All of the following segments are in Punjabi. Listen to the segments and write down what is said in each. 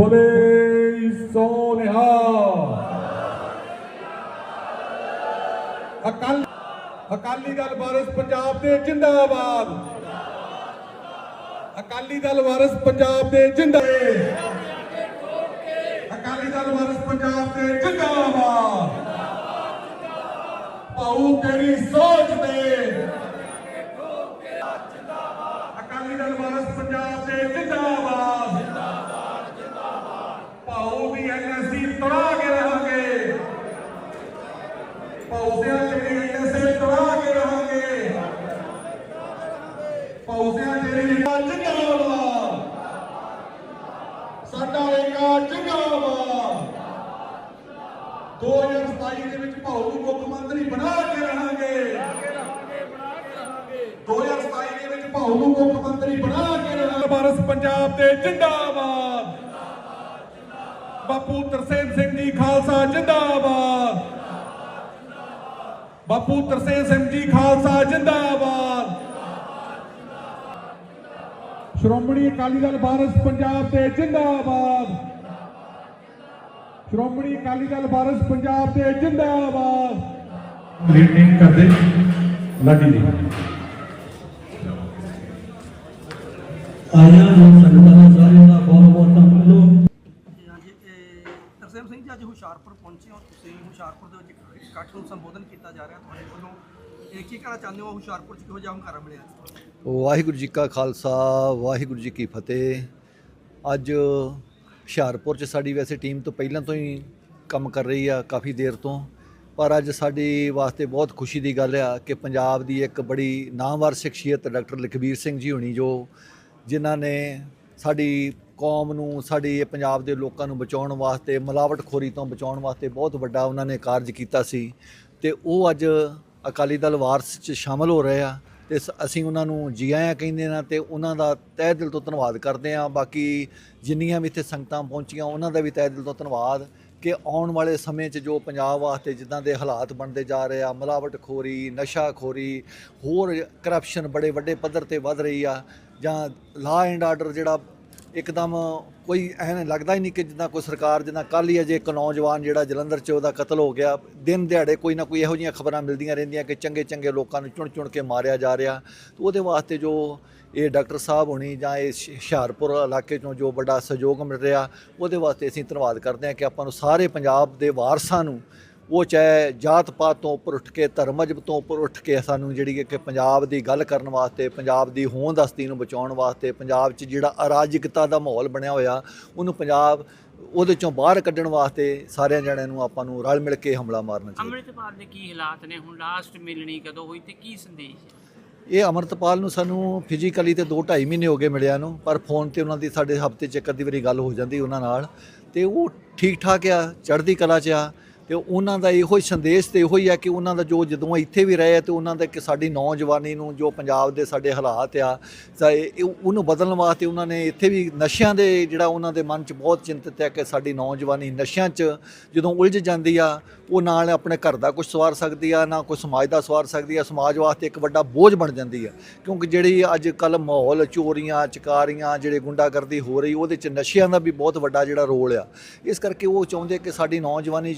ਬੋਲੇ ਸੋਨਿਹਾ ਅਕਾਲ ਅਕਾਲੀ ਦਲ ਵਾਰਿਸ ਪੰਜਾਬ ਦੇ ਜਿੰਦਾਬਾਦ। ਅਕਾਲੀ ਦਲ ਵਾਰਿਸ ਪੰਜਾਬ ਦੇ ਜਿੰਦਾਬਾਦ। ਅਕਾਲੀ ਦਲ ਵਾਰਿਸ ਪੰਜਾਬ ਦੇ ਜਿੰਦਾਬਾਦ। ਪਾਉ ਤੇਰੀ ਸੋ ਦੇ ਅਕਾਲੀ ਦਲ ਵਾਰਿਸ ਪੰਜਾਬ ਦੇ ਜਿੰਦਾਬਾਦ ਜਿੰਦਾਬਾਦ ਜਿੰਦਾਬਾਦ ਪਾਉ ਦੀ ਐਨਐਸਸੀ ਤੜਾ ਕੇ ਰਹਾਂਗੇ ਪੌਦਿਆਂ ਤੇਰੀ ਐਨਐਸਸੀ ਤੜਾ ਕੇ ਰਹਾਂਗੇ ਪੌਦਿਆਂ ਤੇਰੀ ਜਿੰਦਾਬਾਦ। ਸਾਡਾ ਏਕਾ ਜਿੰਦਾਬਾਦ। 2027 ਦੇ ਵਿੱਚ ਭਾਉ ਨੂੰ ਮੁੱਖ ਮੰਤਰੀ ਬਣਾ ਕੇ ਰਹਾਂਗੇ 2027 ਦੇ ਵਿੱਚ ਭਾਉ ਨੂੰ ਮੁੱਖ ਮੰਤਰੀ ਬਣਾ ਕੇ ਰਹਾਂਗੇ ਭਾਰਤ ਪੰਜਾਬ ਦੇ ਜਿੰਦਾਬਾਦ। ਬਾਪੂ ਤਰਸੇਮ ਸਿੰਘ ਜੀ ਖਾਲਸਾ ਜਿੰਦਾਬਾਦ। ਬਾਪੂ ਤਰਸੇਮ ਸਿੰਘ ਜੀ ਖਾਲਸਾ ਜਿੰਦਾਬਾਦ। ਸ਼੍ਰੋਮਣੀ ਅਕਾਲੀ ਦਲ ਭਾਰਤ ਪੰਜਾਬ ਦੇ ਜਿੰਦਾਬਾਦ। ਸ਼੍ਰੋਮਣੀ ਅਕਾਲੀ ਦਲ ਭਾਰਤ ਪੰਜਾਬ ਦੇ ਜਿੰਦਾਬਾਦ। ਰੀਡਿੰਗ ਕਰਦੇ। ਲਾਡੀ ਜੀ ਆਇਆ ਨੂੰ ਸੰਗਤਾਂ ਸਾਰਿਆਂ ਦਾ ਬਹੁਤ ਬਹੁਤ ਧੰਨਵਾਦ। ਤਰਸੇਮ ਸਿੰਘ ਜੀ ਅੱਜ ਹੁਸ਼ਿਆਰਪੁਰ ਪਹੁੰਚੇ ਹੋ। ਤੁਸੀਂ ਹੁਸ਼ਿਆਰਪੁਰ ਦੇ ਵਿੱਚ ਇੱਕ ਇਕੱਠ ਨੂੰ ਸੰਬੋਧਨ ਕੀਤਾ ਜਾ ਰਿਹਾ। ਤੁਹਾਡੇ ਵੱਲੋਂ ਇਹ ਕੀ ਕਹਿਣਾ ਚਾਹੁੰਦੇ ਹੋ? ਹੁਸ਼ਿਆਰਪੁਰ ਚ ਕਿਹੋ ਜਿਹਾ ਮਿਲਿਆ ਵਾਹਿਗੁਰੂ ਜੀ ਕਾ ਖਾਲਸਾ, ਵਾਹਿਗੁਰੂ ਜੀ ਕੀ ਫਤਿਹ। ਅੱਜ ਹੁਸ਼ਿਆਰਪੁਰ 'ਚ ਸਾਡੀ ਵੈਸੇ ਟੀਮ ਤੋਂ ਪਹਿਲਾਂ ਤੋਂ ਹੀ ਕੰਮ ਕਰ ਰਹੀ ਆ ਕਾਫੀ ਦੇਰ ਤੋਂ, ਪਰ ਅੱਜ ਸਾਡੀ ਵਾਸਤੇ ਬਹੁਤ ਖੁਸ਼ੀ ਦੀ ਗੱਲ ਆ ਕਿ ਪੰਜਾਬ ਦੀ ਇੱਕ ਬੜੀ ਨਾਮਵਰ ਸ਼ਖਸੀਅਤ ਡਾਕਟਰ ਲਖਬੀਰ ਸਿੰਘ ਜੀ ਹੋਣੀ ਜੋ ਜਿਨ੍ਹਾਂ ਨੇ ਸਾਡੀ ਕੌਮ ਨੂੰ, ਸਾਡੀ ਪੰਜਾਬ ਦੇ ਲੋਕਾਂ ਨੂੰ ਬਚਾਉਣ ਵਾਸਤੇ, ਮਿਲਾਵਟਖੋਰੀ ਤੋਂ ਬਚਾਉਣ ਵਾਸਤੇ ਬਹੁਤ ਵੱਡਾ ਉਹਨਾਂ ਨੇ ਕਾਰਜ ਕੀਤਾ ਸੀ ਤੇ ਉਹ ਅੱਜ ਅਕਾਲੀ ਦਲ ਵਾਰਸ 'ਚ ਸ਼ਾਮਲ ਹੋ ਰਹੇ ਆ। ਤੇ ਸ- ਅਸੀਂ ਉਹਨਾਂ ਨੂੰ ਜੀ ਆਇਆਂ ਕਹਿੰਦੇ ਨਾ ਤੇ ਉਹਨਾਂ ਦਾ ਤਹਿ ਦਿਲ ਤੋਂ ਧੰਨਵਾਦ ਕਰਦੇ ਆ ਬਾਕੀ ਜਿੰਨੀਆਂ ਵੀ ਇੱਥੇ ਸੰਗਤਾਂ ਪਹੁੰਚੀਆਂ, ਉਹਨਾਂ ਦਾ ਵੀ ਤਹਿ ਦਿਲ ਤੋਂ ਧੰਨਵਾਦ ਕਿ ਆਉਣ ਵਾਲੇ ਸਮੇਂ 'ਚ ਜੋ ਪੰਜਾਬ ਵਾਸਤੇ ਜਿੱਦਾਂ ਦੇ ਹਾਲਾਤ ਬਣਦੇ ਜਾ ਰਹੇ ਆ, ਮਿਲਾਵਟਖੋਰੀ, ਨਸ਼ਾਖੋਰੀ, ਹੋਰ ਕਰਪਸ਼ਨ ਬੜੇ ਵੱਡੇ ਪੱਧਰ ਤੇ ਵੱਧ ਰਹੀ ਆ ਜਾਂ ਲਾ ਐਂਡ ਆਰਡਰ ਜਿਹੜਾ ਇੱਕਦਮ ਕੋਈ ਐਨ ਲੱਗਦਾ ਹੀ ਨਹੀਂ ਕਿ ਜਿੱਦਾਂ ਕੋਈ ਸਰਕਾਰ, ਜਿੱਦਾਂ ਕੱਲ੍ਹ ਹੀ ਅਜੇ ਇੱਕ ਨੌਜਵਾਨ ਜਿਹੜਾ ਜਲੰਧਰ 'ਚ ਉਹਦਾ ਕਤਲ ਹੋ ਗਿਆ, ਦਿਨ ਦਿਹਾੜੇ ਕੋਈ ਨਾ ਕੋਈ ਇਹੋ ਜਿਹੀਆਂ ਖਬਰਾਂ ਮਿਲਦੀਆਂ ਰਹਿੰਦੀਆਂ ਕਿ ਚੰਗੇ ਚੰਗੇ ਲੋਕਾਂ ਨੂੰ ਚੁਣ ਚੁਣ ਕੇ ਮਾਰਿਆ ਜਾ ਰਿਹਾ। ਤੇ ਉਹਦੇ ਵਾਸਤੇ ਜੋ ਇਹ ਡਾਕਟਰ ਸਾਹਿਬ ਹੋਣੀ ਜਾਂ ਇਹ ਹੁਸ਼- ਹੁਸ਼ਿਆਰਪੁਰ ਇਲਾਕੇ ਚੋਂ ਜੋ ਵੱਡਾ ਸਹਿਯੋਗ ਮਿਲ ਰਿਹਾ, ਉਹਦੇ ਵਾਸਤੇ ਅਸੀਂ ਧੰਨਵਾਦ ਕਰਦੇ ਹਾਂ ਕਿ ਆਪਾਂ ਨੂੰ ਸਾਰੇ ਪੰਜਾਬ ਦੇ ਵਾਰਸਾਂ ਨੂੰ ਉਹ ਚਾਹੇ ਜਾਤ ਪਾਤ ਤੋਂ ਉੱਪਰ ਉੱਠ ਕੇ ਧਰਮ ਮਜਬ ਤੋਂ ਉੱਪਰ ਉੱਠ ਕੇ ਸਾਨੂੰ ਜਿਹੜੀ ਕਿ- ਕਿ ਪੰਜਾਬ ਦੀ ਗੱਲ ਕਰਨ ਵਾਸਤੇ ਪੰਜਾਬ ਦੀ ਹੋਂਦ ਹਸਤੀ ਨੂੰ ਬਚਾਉਣ ਵਾਸਤੇ ਪੰਜਾਬ 'ਚ ਜਿਹੜਾ ਅਰਾਜਕਤਾ ਦਾ ਮਾਹੌਲ ਬਣਿਆ ਹੋਇਆ ਉਹਨੂੰ ਪੰਜਾਬ ਉਹਦੇ ਚੋਂ ਬਾਹਰ ਕੱਢਣ ਵਾਸਤੇ ਸਾਰਿਆਂ ਜਣਿਆਂ ਨੂੰ ਆਪਾਂ ਨੂੰ ਰਲ ਮਿਲ ਕੇ ਹਮਲਾ ਮਾਰਨਾ ਚਾਹੀਦਾ। ਅੰਮ੍ਰਿਤਪਾਲ ਦੇ ਕੀ ਹਾਲਾਤ ਨੇ? ਹੁਣ ਲਾਸਟ ਮਿਲਣੀ ਕਦੋਂ ਹੋਈ ਤੇ ਕੀ ਸੰਦੇਸ਼ ਹੈ? ਇਹ ਅਮਰਤਪਾਲ ਨੂੰ ਸਾਨੂੰ ਫਿਜ਼ੀਕਲੀ ਤੇ 2.5 ਮਹੀਨੇ ਹੋ ਗਏ ਮਿਲਿਆ ਨੂੰ ਪਰ ਫੋਨ ਤੇ ਉਹਨਾਂ ਦੀ ਸਾਡੇ ਹਫ਼ਤੇ ਚ ਇੱਕ ਅੱਧੀ ਵਾਰੀ ਗੱਲ ਹੋ ਜਾਂਦੀ ਉਹਨਾਂ ਨਾਲ ਤੇ ਉਹ ਠੀਕ ਠਾਕ ਆ ਚੜ੍ਹਦੀ ਕਲਾ 'ਚ ਆ ਤੇ ਉਹਨਾਂ ਦਾ ਇਹੋ ਹੀ ਸੰਦੇਸ਼ ਤੇ ਇਹੋ ਹੀ ਆ ਕਿ ਉਹਨਾਂ ਦਾ ਜੋ ਜਦੋਂ ਇੱਥੇ ਵੀ ਰਹੇ ਆ ਤੇ ਉਹਨਾਂ ਦਾ ਕਿ ਸਾਡੀ ਨੌਜਵਾਨੀ ਨੂੰ ਜੋ ਪੰਜਾਬ ਦੇ ਸਾਡੇ ਹਾਲਾਤ ਆ, ਤਾਂ ਇਹ- ਉਹਨੂੰ ਬਦਲਣ ਵਾਸਤੇ ਉਹਨਾਂ ਨੇ ਇੱਥੇ ਵੀ ਨਸ਼ਿਆਂ ਦੇ ਜਿਹੜਾ ਉਹਨਾਂ ਦੇ ਮਨ 'ਚ ਬਹੁਤ ਚਿੰਤਤ ਹੈ ਕਿ ਸਾਡੀ ਨੌਜਵਾਨੀ ਨਸ਼ਿਆਂ 'ਚ ਜਦੋਂ ਉਲਝ ਜਾਂਦੀ ਆ, ਉਹ ਨਾਲ ਆਪਣੇ ਘਰ ਦਾ ਕੁਝ ਸਵਾਰ ਸਕਦੀ ਆ, ਨਾ ਕੋਈ ਸਮਾਜ ਦਾ ਸਵਾਰ ਸਕਦੀ ਆ, ਸਮਾਜ ਵਾਸਤੇ ਇੱਕ ਵੱਡਾ ਬੋਝ ਬਣ ਜਾਂਦੀ ਆ। ਕਿਉਂਕਿ ਜਿਹੜੀ ਅੱਜ ਕੱਲ ਮਾਹੌਲ ਚੋਰੀਆਂ, ਚਕਾਰੀਆਂ, ਜਿਹੜੇ ਗੁੰਡਾਗਰਦੀ ਹੋ ਰਹੀ, ਉਹਦੇ 'ਚ ਨਸ਼ਿਆਂ ਦਾ ਵੀ ਬਹੁਤ ਵੱਡਾ ਜਿਹੜਾ ਰੋਲ ਆ। ਇਸ ਕਰਕੇ ਉਹ ਚਾਹੁੰਦੇ ਕਿ ਸਾਡੀ ਨੌਜਵਾਨੀ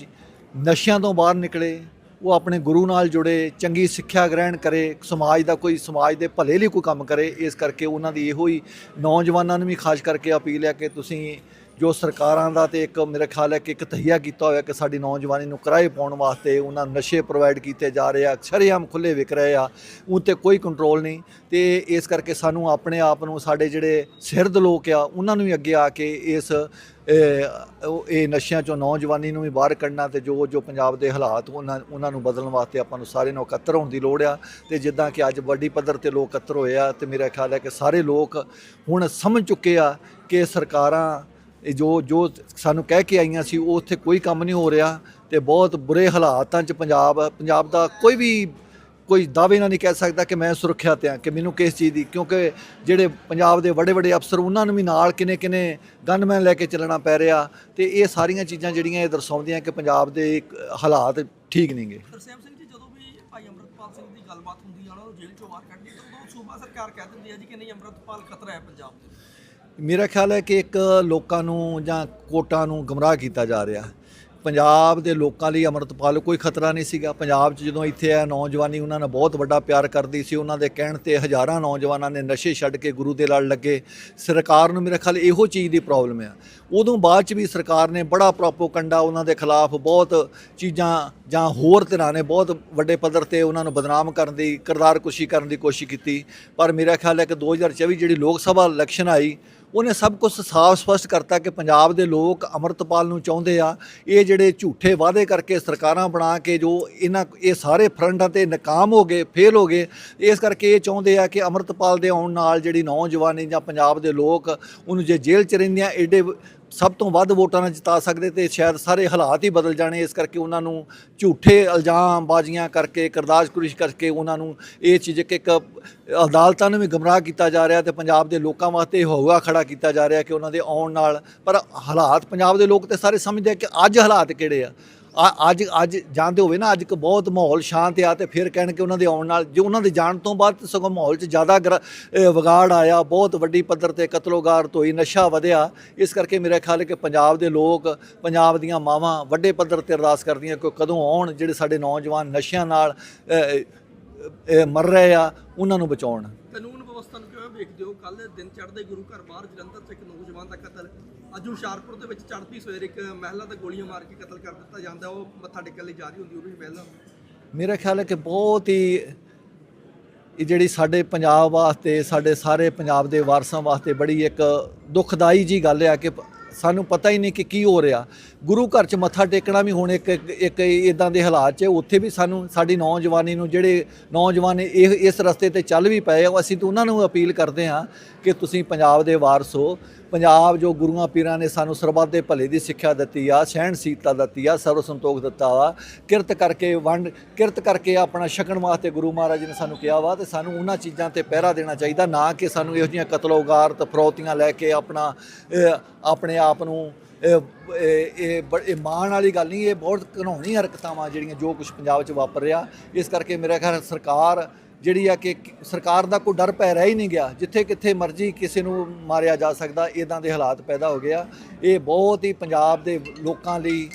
ਨਸ਼ਿਆਂ ਤੋਂ ਬਾਹਰ ਨਿਕਲੇ, ਉਹ ਆਪਣੇ ਗੁਰੂ ਨਾਲ ਜੁੜੇ, ਚੰਗੀ ਸਿੱਖਿਆ ਗ੍ਰਹਿਣ ਕਰੇ, ਸਮਾਜ ਦਾ ਕੋਈ, ਸਮਾਜ ਦੇ ਭਲੇ ਲਈ ਕੋਈ ਕੰਮ ਕਰੇ, ਇਸ ਕਰਕੇ ਉਹਨਾਂ ਦੀ ਇਹੋ ਹੀ ਨੌਜਵਾਨਾਂ ਨੂੰ ਵੀ ਖਾਸ ਕਰਕੇ ਅਪੀਲ ਹੈ ਕਿ ਤੁਸੀਂ ਜੋ ਸਰਕਾਰਾਂ ਦਾ ਤੇ ਇੱਕ ਮੇਰੇ ਖਿਆਲ ਹੈ ਕਿ ਇੱਕ ਤਹੀਆ ਕੀਤਾ ਹੋਇਆ ਕਿ ਸਾਡੀ ਨੌਜਵਾਨੀ ਨੂੰ ਕਿਰਾਏ ਪਾਉਣ ਵਾਸਤੇ ਉਹਨਾਂ ਨਸ਼ੇ ਪ੍ਰੋਵਾਈਡ ਕੀਤੇ ਜਾ ਰਹੇ ਆ ਸ਼ਰੇਆਮ ਖੁੱਲੇ ਵਿਕ ਰਹੇ ਆ, ਉਹ ਤੇ ਕੋਈ ਕੰਟਰੋਲ ਨਹੀਂ। ਤੇ ਇਸ ਕਰਕੇ ਸਾਨੂੰ ਆਪਣੇ ਆਪ ਨੂੰ ਸਾਡੇ ਜਿਹੜੇ ਸਿਰਦ ਲੋਕ ਆ, ਉਹਨਾਂ ਨੂੰ ਵੀ ਅੱਗੇ ਆ ਕੇ ਇਸ ਇਹ ਇਹ ਨਸ਼ਿਆਂ ਚੋਂ ਨੌਜਵਾਨੀ ਨੂੰ ਵੀ ਬਾਹਰ ਕੱਢਣਾ ਤੇ ਜੋ ਜੋ ਪੰਜਾਬ ਦੇ ਹਾਲਾਤ ਉਹਨਾਂ ਉਹਨਾਂ ਨੂੰ ਬਦਲਣ ਵਾਸਤੇ ਆਪਾਂ ਨੂੰ ਸਾਰੇ ਨੂੰ ਇਕੱਤਰ ਹੋਣ ਦੀ ਲੋੜ ਆ। ਤੇ ਜਿੱਦਾਂ ਕਿ ਅੱਜ ਵੱਡੀ ਪੱਧਰ ਤੇ ਲੋਕ ਇਕੱਤਰ ਹੋਏ ਆ ਤੇ ਮੇਰਾ ਖਿਆਲ ਹੈ ਕਿ ਸਾਰੇ ਲੋਕ ਹੁਣ ਸਮਝ ਚੁੱਕੇ ਆ ਕਿ ਸਰਕਾਰਾਂ ਇਹ ਜੋ ਜੋ ਸਾਨੂੰ ਕਹਿ ਕੇ ਆਈਆਂ ਸੀ, ਉਹ ਉੱਥੇ ਕੋਈ ਕੰਮ ਨਹੀਂ ਹੋ ਰਿਹਾ ਤੇ ਬਹੁਤ ਬੁਰੇ ਹਾਲਾਤਾਂ 'ਚ ਪੰਜਾਬ ਪੰਜਾਬ ਦਾ ਕੋਈ ਵੀ, ਕੋਈ ਦਾਅਵੇ ਨਾਲ ਨਹੀਂ ਕਹਿ ਸਕਦਾ ਕਿ ਮੈਂ ਸੁਰੱਖਿਅਤ ਹਾਂ, ਕਿ ਮੈਨੂੰ ਕਿਸ ਚੀਜ਼ ਦੀ, ਕਿਉਂਕਿ ਜਿਹੜੇ ਪੰਜਾਬ ਦੇ ਵੱਡੇ ਵੱਡੇ ਅਫਸਰ, ਉਹਨਾਂ ਨੂੰ ਵੀ ਨਾਲ ਕਿਨੇ ਕਿਨੇ ਗਨਮੈਨ ਲੈ ਕੇ ਚੱਲਣਾ ਪੈ ਰਿਹਾ ਤੇ ਇਹ ਸਾਰੀਆਂ ਚੀਜ਼ਾਂ ਜਿਹੜੀਆਂ ਇਹ ਦਰਸਾਉਂਦੀਆਂ ਕਿ ਪੰਜਾਬ ਦੇ ਹਾਲਾਤ ਠੀਕ ਨਹੀਂਗੇ ਤਰਸੇਮ ਸਿੰਘ ਜੀ, ਜਦੋਂ ਵੀ ਭਾਈ ਅੰਮ੍ਰਿਤਪਾਲ ਸਿੰਘ ਦੀ ਗੱਲਬਾਤ ਹੁੰਦੀ ਆ, ਉਹਨਾਂ ਨੂੰ ਜੇਲ੍ਹ ਚੋਂ ਬਾਹਰ ਕੱਢਦੀ ਤਾਂ ਉਦੋਂ ਸੂਬਾ ਸਰਕਾਰ ਕਹਿ ਦਿੰਦੀ ਆ ਜੀ ਕਿ ਨਹੀਂ, ਅੰਮ੍ਰਿਤਪਾਲ ਖਤਰਾ ਹੈ ਪੰਜਾਬ ਦੇ। ਮੇਰਾ ਖਿਆਲ ਹੈ ਕਿ ਇੱਕ ਲੋਕਾਂ ਨੂੰ ਜਾਂ ਕੋਟਾਂ ਨੂੰ ਗਮਰਾਹ ਕੀਤਾ ਜਾ ਰਿਹਾ। ਪੰਜਾਬ ਦੇ ਲੋਕਾਂ ਲਈ ਅੰਮ੍ਰਿਤਪਾਲ ਕੋਈ ਖਤਰਾ ਨਹੀਂ ਸੀਗਾ। ਪੰਜਾਬ 'ਚ ਜਦੋਂ ਇੱਥੇ ਆਇਆ, ਨੌਜਵਾਨੀ ਉਹਨਾਂ ਨਾਲ ਬਹੁਤ ਵੱਡਾ ਪਿਆਰ ਕਰਦੀ ਸੀ। ਉਹਨਾਂ ਦੇ ਕਹਿਣ ਤੇ ਹਜ਼ਾਰਾਂ ਨੌਜਵਾਨਾਂ ਨੇ ਨਸ਼ੇ ਛੱਡ ਕੇ ਗੁਰੂ ਦੇ ਲੜ ਲੱਗੇ। ਸਰਕਾਰ ਨੂੰ ਮੇਰਾ ਖਿਆਲ ਇਹੋ ਚੀਜ਼ ਦੀ ਪ੍ਰੋਬਲਮ ਆ। ਉਦੋਂ ਬਾਅਦ 'ਚ ਵੀ ਸਰਕਾਰ ਨੇ ਬੜਾ ਪ੍ਰੋਪੋਕੰਡਾ ਉਹਨਾਂ ਦੇ ਖਿਲਾਫ ਬਹੁਤ ਚੀਜ਼ਾਂ ਜਾਂ ਹੋਰ ਤਰ੍ਹਾਂ ਨੇ ਬਹੁਤ ਵੱਡੇ ਪੱਧਰ ਤੇ ਉਹਨਾਂ ਨੂੰ ਬਦਨਾਮ ਕਰਨ ਦੀ, ਕਿਰਦਾਰਕੁਸ਼ੀ ਕਰਨ ਦੀ ਕੋਸ਼ਿਸ਼ ਕੀਤੀ। ਪਰ ਮੇਰਾ ਖਿਆਲ ਹੈ ਕਿ 2024 ਜਿਹੜੀ ਲੋਕ ਸਭਾ ਇਲੈਕਸ਼ਨ ਆਈ ਉਹਨੇ ਸਭ ਕੁਝ ਸਾਫ਼ ਸਪਸ਼ਟ ਕਰਤਾ ਕਿ ਪੰਜਾਬ ਦੇ ਲੋਕ ਅਮਰਤਪਾਲ ਨੂੰ ਚਾਹੁੰਦੇ ਆ। ਇਹ ਜਿਹੜੇ ਝੂਠੇ ਵਾਅਦੇ ਕਰਕੇ ਸਰਕਾਰਾਂ ਬਣਾ ਕੇ ਜੋ ਇਹਨਾਂ, ਇਹ ਸਾਰੇ ਫਰੰਟਾਂ ਤੇ ਨਾਕਾਮ ਹੋ ਗਏ, ਫੇਲ ਹੋ ਗਏ, ਇਸ ਕਰਕੇ ਇਹ ਚਾਹੁੰਦੇ ਆ ਕਿ ਅਮਰਤਪਾਲ ਦੇ ਆਉਣ ਨਾਲ ਜਿਹੜੀ ਨੌਜਵਾਨੀ ਜਾਂ ਪੰਜਾਬ ਦੇ ਲੋਕ ਉਹਨੂੰ ਜੇ ਜੇਲ੍ਹ ਚ ਰਹਿੰਦੀਆਂ ਐਡੇ ਸਭ ਤੋਂ ਵੱਧ ਵੋਟਾਂ ਨਾਲ ਜਿਤਾ ਸਕਦੇ ਤੇ ਸ਼ਾਇਦ ਸਾਰੇ ਹਾਲਾਤ ਹੀ ਬਦਲ ਜਾਣੇ, ਇਸ ਕਰਕੇ ਉਹਨਾਂ ਨੂੰ ਝੂਠੇ ਇਲਜ਼ਾਮ ਬਾਜ਼ੀਆਂ ਕਰਕੇ ਕਰਦਾਸ਼ਕੁਰਿਸ਼ ਕਰਕੇ ਉਹਨਾਂ ਨੂੰ ਇਹ ਚੀਜ਼ ਕਿ ਇੱਕ ਅਦਾਲਤਾਂ ਨੂੰ ਵੀ ਗਮਰਾਹ ਕੀਤਾ ਜਾ ਰਿਹਾ ਤੇ ਪੰਜਾਬ ਦੇ ਲੋਕਾਂ ਵਾਸਤੇ ਹੋਊਗਾ ਖੜਾ ਕੀਤਾ ਜਾ ਰਿਹਾ ਕਿ ਉਹਨਾਂ ਦੇ ਆਉਣ ਨਾਲ, ਪਰ ਹਾਲਾਤ ਪੰਜਾਬ ਦੇ ਲੋਕ ਤੇ ਸਾਰੇ ਸਮਝਦੇ ਆ ਕਿ ਅੱਜ ਹਾਲਾਤ ਕਿਹੜੇ ਆ- ਅੱਜ ਅੱਜ ਜਾਣਦੇ ਹੋਵੇ ਨਾ, ਅੱਜ ਇੱਕ ਬਹੁਤ ਮਾਹੌਲ ਸ਼ਾਂਤ ਆ ਤੇ ਫਿਰ ਕਹਿਣ ਕਿ ਉਹਨਾਂ ਦੇ ਆਉਣ ਨਾਲ, ਜੇ ਉਹਨਾਂ ਦੇ ਜਾਣ ਤੋਂ ਬਾਅਦ ਸਗੋਂ ਮਾਹੌਲ 'ਚ ਜ਼ਿਆਦਾ ਗਰ- ਵਿਗਾੜ ਆਇਆ, ਬਹੁਤ ਵੱਡੀ ਪੱਧਰ ਤੇ ਕਤਲੋਗਾਰ ਹੋਈ ਨਸ਼ਾ ਵਧਿਆ। ਇਸ ਕਰਕੇ ਮੇਰਾ ਖਿਆਲ ਹੈ ਕਿ ਪੰਜਾਬ ਦੇ ਲੋਕ, ਪੰਜਾਬ ਦੀਆਂ ਮਾਵਾਂ ਵੱਡੇ ਪੱਧਰ ਤੇ ਅਰਦਾਸ ਕਰਦੀਆਂ ਕਿ ਕਦੋਂ ਆਉਣ, ਜਿਹੜੇ ਸਾਡੇ ਨੌਜਵਾਨ ਨਸ਼ਿਆਂ ਨਾਲ ਮਰ ਰਹੇ ਆ, ਉਹਨਾਂ ਨੂੰ ਬਚਾਉਣ। ਵੇਖਦੇ ਹੋ ਕੱਲ ਦਿਨ ਚੜ੍ਹਦੇ ਗੁਰੂ ਘਰ ਬਾਹਰ ਜਲੰਧਰ 'ਚ ਇੱਕ ਨੌਜਵਾਨ ਦਾ ਕਤਲ। ਅੱਜ ਹੁਸ਼ਿਆਰਪੁਰ ਦੇ ਵਿੱਚ ਚੜ੍ਹਦੀ ਸਵੇਰ ਇੱਕ ਮਹਿਲਾ ਦਾ ਗੋਲੀਆਂ ਮਾਰ ਕੇ ਕਤਲ ਕਰ ਦਿੱਤਾ ਜਾਂਦਾ, ਉਹ ਮੱਥਾ ਟੇਕਣ ਲਈ ਜਾ ਰਹੀ ਹੁੰਦੀ, ਉਹ ਵੀ ਮਹਿਲਾ ਮੇਰਾ ਖਿਆਲ ਹੈ ਕਿ ਬਹੁਤ ਹੀ ਇਹ ਜਿਹੜੀ ਸਾਡੇ ਪੰਜਾਬ ਵਾਸਤੇ, ਸਾਡੇ ਸਾਰੇ ਪੰਜਾਬ ਦੇ ਵਾਰਸਾਂ ਵਾਸਤੇ ਬੜੀ ਇੱਕ ਦੁਖਦਾਈ ਜੀ ਗੱਲ ਆ ਕਿ ਸਾਨੂੰ ਪਤਾ ਹੀ ਨਹੀਂ ਕਿ ਕੀ ਹੋ ਰਿਹਾ। ਗੁਰੂ ਘਰ 'ਚ ਮੱਥਾ ਟੇਕਣਾ ਵੀ ਹੁਣ ਇੱਕ, ਇੱਕ- ਇੱਕ ਇਦਾਂ ਦੇ ਹਾਲਾਤ 'ਚ, ਉੱਥੇ ਵੀ ਸਾਨੂੰ, ਸਾਡੀ ਨੌਜਵਾਨੀ ਨੂੰ ਜਿਹੜੇ ਨੌਜਵਾਨ ਇਹ, ਇਸ ਰਸਤੇ ਤੇ ਚੱਲ ਵੀ ਪਏ ਆ, ਅਸੀਂ ਤਾਂ ਉਹਨਾਂ ਨੂੰ ਅਪੀਲ ਕਰਦੇ ਹਾਂ ਕਿ ਤੁਸੀਂ ਪੰਜਾਬ ਦੇ ਵਾਰਸ ਹੋ। ਪੰਜਾਬ ਜੋ ਗੁਰੂਆਂ ਪੀਰਾਂ ਨੇ ਸਾਨੂੰ ਸਰਬੱਤ ਦੇ ਭਲੇ ਦੀ ਸਿੱਖਿਆ ਦਿੱਤੀ ਆ ਸਹਿਣਸ਼ੀਲਤਾ ਦਿੱਤੀ ਆ, ਸਰਵ ਸੰਤੋਖ ਦਿੱਤਾ ਵਾ। ਕਿਰਤ ਕਰਕੇ ਵੰਡ, ਕਿਰਤ ਕਰਕੇ ਆਪਣਾ ਛਕਣ ਵਾਸਤੇ ਗੁਰੂ ਮਹਾਰਾਜ ਜੀ ਨੇ ਸਾਨੂੰ ਕਿਹਾ ਵਾ ਤੇ ਸਾਨੂੰ ਉਹਨਾਂ ਚੀਜ਼ਾਂ ਤੇ ਪਹਿਰਾ ਦੇਣਾ ਚਾਹੀਦਾ, ਨਾ ਕਿ ਸਾਨੂੰ ਇਹੋ ਜਿਹੀਆਂ ਕਤਲੋਗਾਰਤ ਫਰੋਤੀਆਂ ਲੈ ਕੇ ਆਪਣਾ ਆਪਣੇ ਆਪ ਨੂੰ ਇਹ, ਇਹ- ਬ- ਇਹ ਮਾਣ ਵਾਲੀ ਗੱਲ ਨਹੀਂ, ਇਹ ਬਹੁਤ ਘਿਨਾਉਣੀ ਹਰਕਤਾਂ ਵਾ ਜਿਹੜੀਆਂ ਜੋ ਕੁਝ ਪੰਜਾਬ 'ਚ ਵਾਪਰ ਰਿਹਾ। ਇਸ ਕਰਕੇ ਮੇਰਾ ਖਿਆਲ ਸਰਕਾਰ ਜਿਹੜੀ ਆ ਕਿ ਸਰਕਾਰ ਦਾ ਕੋਈ ਡਰ ਪੈ ਰਹਿ ਹੀ ਨਹੀਂ ਗਿਆ ਜਿੱਥੇ ਕਿੱਥੇ ਮਰਜ਼ੀ ਕਿਸੇ ਨੂੰ ਮਾਰਿਆ ਜਾ ਸਕਦਾ ਇਦਾਂ ਦੇ ਹਾਲਾਤ ਪੈਦਾ ਹੋ ਗਿਆ ਇਹ ਬਹੁਤ ਹੀ ਪੰਜਾਬ ਦੇ ਲੋਕਾਂ ਲਈ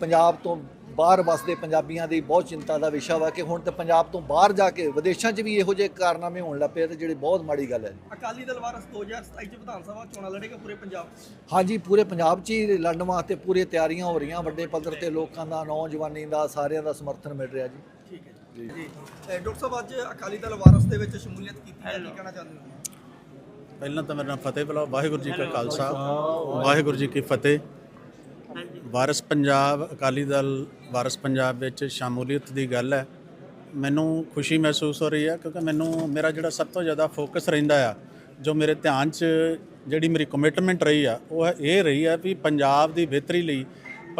ਪੰਜਾਬ ਤੋਂ ਬਾਹਰ ਵਸਦੇ ਪੰਜਾਬੀਆਂ ਦੀ ਬਹੁਤ ਚਿੰਤਾ ਦਾ ਵਿਸ਼ਾ ਵਾ ਕਿ ਹੁਣ ਤੇ ਪੰਜਾਬ ਤੋਂ ਬਾਹਰ ਜਾ ਕੇ ਵਿਦੇਸ਼ਾਂ 'ਚ ਵੀ ਇਹੋ ਜਿਹੇ ਕਾਰਨਾਮੇ ਹੋਣ ਲੱਗ ਪਏ ਤੇ ਜਿਹੜੀ ਬਹੁਤ ਮਾੜੀ ਗੱਲ ਹੈ। ਅਕਾਲੀ ਦਲ ਵਾਰਸ 2027 ਚ ਵਿਧਾਨ ਸਭਾ ਚੋਣਾਂ ਲੜੇਗਾ ਪੂਰੇ ਪੰਜਾਬ ਹਾਂਜੀ ਪੂਰੇ ਪੰਜਾਬ 'ਚ ਹੀ ਲੜਨ ਵਾਸਤੇ ਪੂਰੀ ਤਿਆਰੀਆਂ ਹੋ ਰਹੀਆਂ ਵੱਡੇ ਪੱਧਰ ਤੇ ਲੋਕਾਂ ਦਾ ਨੌਜਵਾਨੀ ਦਾ ਸਾਰਿਆਂ ਦਾ ਸਮਰਥਨ ਮਿਲ ਰਿਹਾ ਜੀ। ਠੀਕ ਹੈ। ਜੀ। ਜੀ। ਤੇ ਡਾਕਟਰ ਸਾਹਿਬ ਅੱਜ ਅਕਾਲੀ ਦਲ ਵਾਰਸ ਦੇ ਵਿੱਚ ਸ਼ਮੂਲੀਅਤ ਕੀਤੀ ਹੈ ਕੀ ਕਹਿਣਾ ਚਾਹੁੰਦੇ ਹੋ? ਪਹਿਲਾਂ ਤਾਂ ਮੇਰਾ ਨਾਮ ਫਤਿਹ ਬੁਲਾਓ ਵਾਹਿਗੁਰੂ ਜੀ ਕਾ ਖਾਲਸਾ ਵਾਹਿਗੁਰੂ ਜੀ ਕੀ ਫਤਿਹ। ਵਾਰਸ ਪੰਜਾਬ ਅਕਾਲੀ ਦਲ ਵਾਰਸ ਪੰਜਾਬ ਵਿੱਚ ਸ਼ਮੂਲੀਅਤ ਦੀ ਗੱਲ ਹੈ। ਮੈਨੂੰ ਖੁਸ਼ੀ ਮਹਿਸੂਸ ਹੋ ਰਹੀ ਹੈ ਕਿਉਂਕਿ ਮੈਨੂੰ ਮੇਰਾ ਜਿਹੜਾ ਸਭ ਤੋਂ ਜ਼ਿਆਦਾ ਫੋਕਸ ਰਹਿੰਦਾ ਆ ਜੋ ਮੇਰੇ ਧਿਆਨ 'ਚ ਜਿਹੜੀ ਮੇਰੀ ਕਮਿਟਮੈਂਟ ਰਹੀ ਆ ਉਹ ਇਹ ਰਹੀ ਆ ਵੀ ਪੰਜਾਬ ਦੀ ਬਿਹਤਰੀ ਲਈ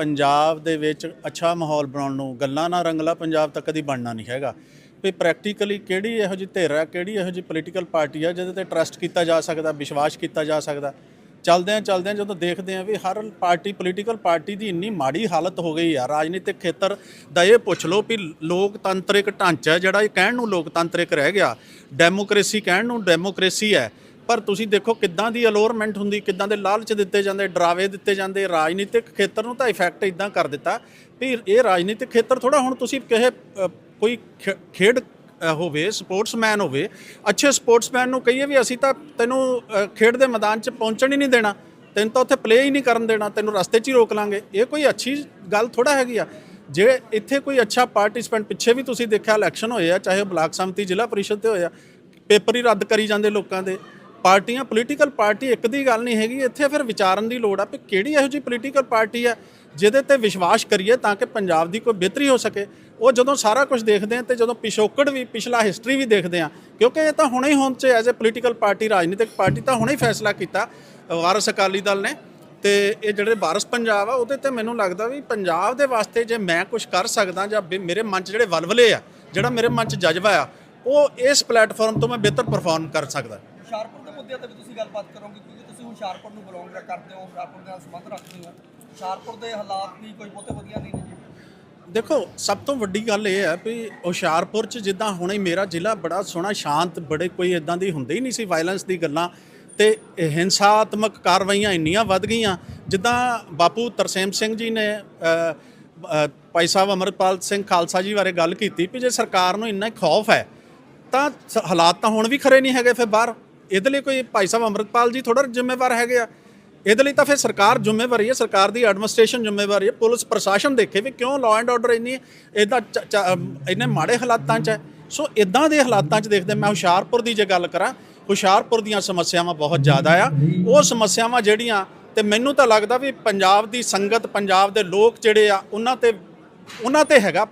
ਪੰਜਾਬ ਦੇ ਵਿੱਚ ਅੱਛਾ ਮਾਹੌਲ ਬਣਾਉਣ ਨੂੰ ਗੱਲਾਂ ਨਾਲ ਰੰਗਲਾ, ਪੰਜਾਬ ਤਾਂ ਕਦੀ ਬਣਨਾ ਨਹੀਂ ਹੈਗਾ। ਵੀ ਪ੍ਰੈਕਟੀਕਲੀ ਕਿਹੜੀ ਇਹੋ ਜਿਹੀ ਧਿਰ ਹੈ ਕਿਹੜੀ ਇਹੋ ਜਿਹੀ ਪੋਲੀਟੀਕਲ ਪਾਰਟੀ ਆ ਜਿਹਦੇ ਤੇ ਟਰਸਟ ਕੀਤਾ ਜਾ ਸਕਦਾ, ਵਿਸ਼ਵਾਸ ਕੀਤਾ ਜਾ ਸਕਦਾ। ਚਲਦਿਆਂ ਚਲਦਿਆਂ ਜਦੋਂ ਦੇਖਦੇ ਆ ਵੀ ਹਰ ਪਾਰਟੀ ਪੋਲੀਟੀਕਲ ਪਾਰਟੀ ਦੀ ਇੰਨੀ ਮਾੜੀ ਹਾਲਤ ਹੋ ਗਈ ਆ, ਰਾਜਨੀਤਿਕ ਖੇਤਰ ਦਾ ਇਹ ਪੁੱਛ ਲਓ ਵੀ ਲੋਕਤੰਤਰਿਕ ਢਾਂਚਾ ਜਿਹੜਾ ਇਹ ਕਹਿਣ ਨੂੰ ਲੋਕਤੰਤਰਿਕ ਰਹਿ ਗਿਆ ਡੈਮੋਕ੍ਰੇਸੀ ਕਹਿਣ ਨੂੰ ਡੈਮੋਕ੍ਰੇਸੀ ਹੈ ਪਰ ਤੁਸੀਂ ਦੇਖੋ ਕਿੱਦਾਂ ਦੀ ਅਲੋਰਮੈਂਟ ਹੁੰਦੀ, ਕਿੱਦਾਂ ਦੇ ਲਾਲਚ ਦਿੱਤੇ ਜਾਂਦੇ, ਡਰਾਵੇ ਦਿੱਤੇ ਜਾਂਦੇ, ਰਾਜਨੀਤਿਕ ਖੇਤਰ ਨੂੰ ਤਾਂ ਇਫੈਕਟ ਇਦਾਂ ਕਰ ਦਿੱਤਾ ਵੀ ਇਹ ਰਾਜਨੀਤਿਕ ਖੇਤਰ ਥੋੜਾ ਹੁਣ ਤੁਸੀਂ ਕਿਸੇ ਕੋਈ ਖੇ- ਖੇਡ ਹੋਵੇ ਸਪੋਰਟਸਮੈਨ ਹੋਵੇ, ਅੱਛੇ ਸਪੋਰਟਸਮੈਨ ਨੂੰ ਕਹੀਏ ਵੀ ਅਸੀਂ ਤਾਂ ਤੈਨੂੰ ਖੇਡ ਦੇ ਮੈਦਾਨ 'ਚ ਪਹੁੰਚਣ ਹੀ ਨਹੀਂ ਦੇਣਾ, ਤੈਨੂੰ ਤਾਂ ਉੱਥੇ ਪਲੇ ਹੀ ਨਹੀਂ ਕਰਨ ਦੇਣਾ, ਤੈਨੂੰ ਰਸਤੇ 'ਚ ਹੀ ਰੋਕ ਲਾਂਗੇ। ਇਹ ਕੋਈ ਅੱਛੀ ਗੱਲ ਥੋੜਾ ਹੈਗੀ ਆ। ਜੇ ਇੱਥੇ ਕੋਈ ਅੱਛਾ ਪਾਰਟਿਸਪੈਂਟ ਪਿੱਛੇ ਵੀ ਤੁਸੀਂ ਦੇਖਿਆ ਇਲੈਕਸ਼ਨ ਹੋਏ ਆ, ਚਾਹੇ ਉਹ ਬਲਾਕ ਸੰਮਤੀ ਜ਼ਿਲ੍ਹਾ ਪਰਿਸ਼ਦ ਤੇ ਹੋਇਆ ਪੇਪਰ ਹੀ ਰੱਦ ਕਰੀ ਜਾਂਦੇ ਲੋਕਾਂ ਦੇ। ਪਾਰਟੀਆਂ ਪੋਲੀਟੀਕਲ ਪਾਰਟੀ ਇੱਕ ਦੀ ਗੱਲ ਨਹੀਂ ਹੈਗੀ, ਇੱਥੇ ਫਿਰ ਵਿਚਾਰਨ ਦੀ ਲੋੜ ਆ ਕਿ ਕਿਹੜੀ ਇਹੋ ਜਿਹੀ ਪੋਲੀਟੀਕਲ ਪਾਰਟੀ ਆ ਜਿਹਦੇ ਤੇ ਵਿਸ਼ਵਾਸ ਕਰੀਏ ਤਾਂ ਕਿ ਪੰਜਾਬ ਦੀ ਕੋਈ ਬਿਹਤਰੀ ਹੋ ਸਕੇ। ਉਹ ਜਦੋਂ ਸਾਰਾ ਕੁਝ ਦੇਖਦੇ ਆ ਤੇ ਜਦੋਂ ਪਿਛੋਕੜ ਵੀ, ਪਿਛਲਾ ਹਿਸਟਰੀ ਵੀ ਦੇਖਦੇ ਆ, ਕਿਉਂਕਿ ਇਹ ਤਾਂ ਹੁਣੇ ਹੀ ਹੁਣ ਚ ਐਜ਼ ਅ ਪੋਲੀਟੀਕਲ ਪਾਰਟੀ ਰਾਜਨੀਤਿਕ ਪਾਰਟੀ ਤਾਂ ਹੁਣੇ ਹੀ ਫੈਸਲਾ ਕੀਤਾ, ਵਾਰਸ ਅਕਾਲੀ ਦਲ ਨੇ ਤੇ ਇਹ ਜਿਹੜੇ ਵਾਰਸ ਪੰਜਾਬ ਆ, ਉਹਦੇ ਤੇ ਮੈਨੂੰ ਲੱਗਦਾ ਵੀ ਪੰਜਾਬ ਦੇ ਵਾਸਤੇ ਜੇ ਮੈਂ ਕੁਝ ਕਰ ਸਕਦਾ ਜਾਂ ਵੀ ਮੇਰੇ ਮਨ 'ਚ ਜਿਹੜੇ ਵਲਵਲੇ ਆ, ਜਿਹੜਾ ਮੇਰੇ ਮਨ 'ਚ ਜਜ਼ਬਾ ਆ, ਉਹ ਇਸ ਪਲੇਟਫਾਰਮ ਤੋਂ ਮੈਂ ਬਿਹਤਰ ਪਰਫਾਰਮ ਕਰ ਸਕਦਾ। ਮੁੱਦਿਆਂ ਤੇ ਵੀ ਤੁਸੀਂ ਗੱਲਬਾਤ ਕਰੋਗੇ, ਕਿਉਂਕਿ ਤੁਸੀਂ ਹੁਸ਼ਿਆਰਪੁਰ ਨੂੰ ਬਿਲੋਂਗ ਕਰਦੇ ਹੋ, ਹੁਸ਼ਿਆਰਪੁਰ ਨਾਲ ਸੰਬੰਧ ਰੱਖਦੇ ਹੋ। ਹੁਸ਼ਿਆਰਪੁਰ ਦੇ ਹਾਲਾਤ ਵੀ ਕੋਈ ਬਹੁਤੇ ਵਧੀਆ ਨਹੀਂ ਨੇ ਦੇਖੋ, ਸਭ ਤੋਂ ਵੱਡੀ ਗੱਲ ਇਹ ਹੈ ਵੀ ਹੁਸ਼ਿਆਰਪੁਰ 'ਚ ਜਿੱਦਾਂ ਹੁਣੇ ਮੇਰਾ ਜ਼ਿਲ੍ਹਾ ਬੜਾ ਸੋਹਣਾ, ਸ਼ਾਂਤ, ਬੜੇ ਕੋਈ ਇਦਾਂ ਦੀ ਹੁੰਦੀ ਹੀ ਨਹੀਂ ਸੀ ਵਾਇਲੈਂਸ ਦੀ ਗੱਲਾਂ। ਤੇ ਹਿੰਸਾਤਮਕ ਕਾਰਵਾਈਆਂ ਇੰਨੀਆਂ ਵੱਧ ਗਈਆਂ, ਜਿੱਦਾਂ ਬਾਪੂ ਤਰਸੇਮ ਸਿੰਘ ਜੀ ਨੇ ਭਾਈ ਸਾਹਿਬ ਅਮਰਪਾਲ ਸਿੰਘ ਖਾਲਸਾ ਜੀ ਬਾਰੇ ਗੱਲ ਕੀਤੀ ਵੀ ਜੇ ਸਰਕਾਰ ਨੂੰ ਇੰਨਾ ਖੌਫ ਹੈ, ਤਾਂ ਹਾਲਾਤ ਤਾਂ ਹੁਣ ਵੀ ਖਰੇ ਨਹੀਂ ਹੈਗੇ ਫਿਰ ਬਾਹਰ। ਇਹਦੇ ਲਈ ਕੋਈ ਭਾਈ ਸਾਹਿਬ ਅਮਰਪਾਲ ਜੀ ਥੋੜਾ ਜ਼ਿੰਮੇਵਾਰ ਹੈਗੇ ਆ। ਇਹਦੇ ਲਈ ਤਾਂ ਫਿਰ ਸਰਕਾਰ ਜ਼ਿੰਮੇਵਾਰੀ ਹੈ, ਸਰਕਾਰ ਦੀ ਐਡਮਿਨਿਸਟ੍ਰੇਸ਼ਨ ਜ਼ਿੰਮੇਵਾਰੀ ਹੈ। ਪੁਲਿਸ ਪ੍ਰਸ਼ਾਸਨ ਦੇਖੇ ਵੀ ਕਿਉਂ ਲਾਅ ਐਂਡ ਆਰਡਰ ਇੰਨੀ ਇਹਦਾ ਚ- ਚ- ਇੰਨੇ ਮਾੜੇ ਹਾਲਾਤਾਂ 'ਚ ਹੈ। ਸੋ ਇਦਾਂ ਦੇ ਹਾਲਾਤਾਂ 'ਚ ਦੇਖਦੇ ਮੈਂ ਹੁਸ਼ਿਆਰਪੁਰ ਦੀ ਜੇ ਗੱਲ ਕਰਾਂ, ਹੁਸ਼ਿਆਰਪੁਰ ਦੀਆਂ ਸਮੱਸਿਆਵਾਂ ਬਹੁਤ ਜ਼ਿਆਦਾ ਆ। ਉਹ ਸਮੱਸਿਆਵਾਂ ਜਿਹੜੀਆਂ ਤੇ ਮੈਨੂੰ ਤਾਂ ਲੱਗਦਾ ਵੀ ਪੰਜਾਬ ਦੀ ਸੰਗਤ, ਪੰਜਾਬ ਦੇ ਲੋਕ ਜਿਹੜੇ ਆ, ਉਹਨਾਂ ਤੇ ਉਹਨਾਂ ਤੇ ਹੈਗਾ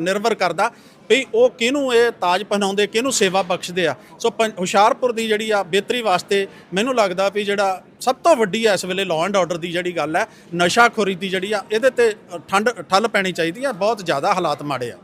ਨਿਰਭਰ ਕਰਦਾ। ਵੀ ਉਹ ਕਿਹਨੂੰ ਇਹ ਤਾਜ ਪਹਿਨਾਉਂਦੇ, ਕਿਹਨੂੰ ਸੇਵਾ ਬਖਸ਼ਦੇ ਆ? ਸੋ ਪੰ- ਹੁਸ਼ਿਆਰਪੁਰ ਦੀ ਜਿਹੜੀ ਆ ਬਿਹਤਰੀ ਵਾਸਤੇ ਮੈਨੂੰ ਲੱਗਦਾ ਵੀ ਜਿਹੜਾ ਸਭ ਤੋਂ ਵੱਡੀ ਆ ਇਸ ਵੇਲੇ ਲਾਅ ਐਂਡ ਆਰਡਰ ਦੀ ਜਿਹੜੀ ਗੱਲ ਹੈ, ਨਸ਼ਾਖੋਰੀ ਦੀ ਜਿਹੜੀ ਆ, ਇਹਦੇ ਤੇ ਠੰਡ, ਠੱਲ ਪੈਣੀ ਚਾਹੀਦੀ ਆ, ਬਹੁਤ ਜ਼ਿਆਦਾ ਹਾਲਾਤ ਮਾੜੇ ਆ।